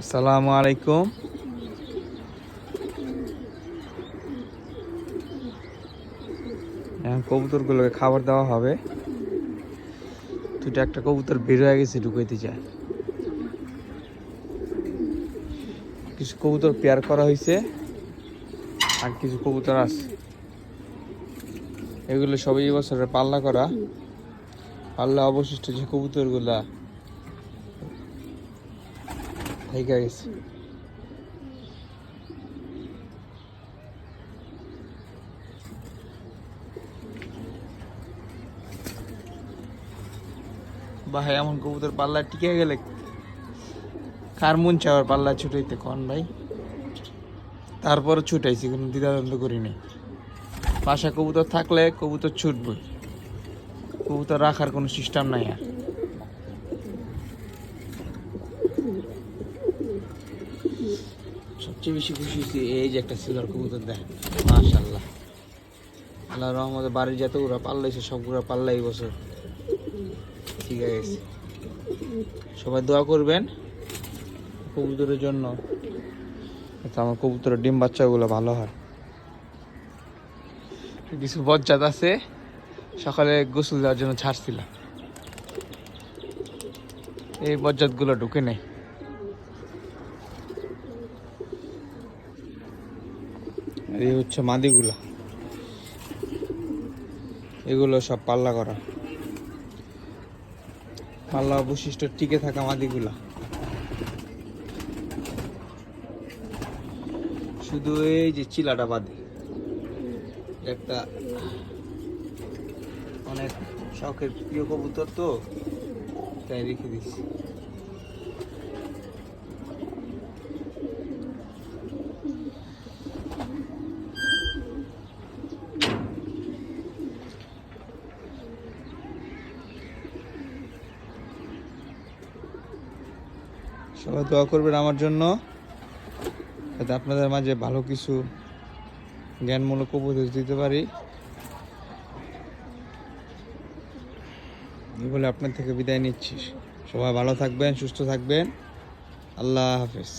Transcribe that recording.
আসসালামু আলাইকুম। এখন কবুতরগুলোকে খাবার দেওয়া হবে। দুটো একটা কবুতর বের হয়ে গেছে, ঢুকাইতে যায় কিছু কবুতর পেয়ার করা হয়েছে, আর কিছু কবুতর আছে। এগুলো সবই বছরের পাল্লা করা। পাল্লা অবশিষ্ট যে কবুতরগুলা Hey, guys. ভাই এমন কবুতর পাল্লা টিকে গেলে কার মন চাওয়ার পাল্লা ছুটাইতে? কন ভাই? তারপরে ছুটাইছি, কোনো দ্বিধাদ্বন্দ্ব করি নাই পাশা কবুতর থাকলে কবুতর ছুটবই। কবুতর রাখার কোনো সিস্টেম নাই আর। সবচেয়ে বেশি খুশি হয়েছি এই যে একটা সিলভার কবুতর দেখ মাশাল্লাহ আল্লাহ রহমতে বাড়ির যত ওরা পাল্লাইছে সবগুলো পাল্লা এই বছর। ঠিক আছে। সবাই দোয়া করবেন কবুতরের জন্য আমার কবুতরের ডিম বাচ্চাগুলো ভালো হয়। কিছু বজ্জাত আছে, সকালে গোসল দেওয়ার জন্য ছাড়ছিলাম। এই বজ্জাতগুলো ঢুকে নেই। এই হচ্ছে মাদিগুলা। এগুলো সব পাল্লা করা। পাল্লা অবশিষ্ট টিকে থাকা মাদিগুলা। শুধু এই যে চিলাটা বাদে। একটা অনেক শখের প্রিয় কবুতর তো, তাই রেখে দিচ্ছি। সবাই দোয়া করবেন আমার জন্য, যাতে আপনাদের মাঝে ভালো কিছু জ্ঞানমূলক উপদেশ দিতে পারি। এই বলে আপনার থেকে বিদায় নিচ্ছি। সবাই ভালো থাকবেন, সুস্থ থাকবেন। আল্লাহ হাফেজ।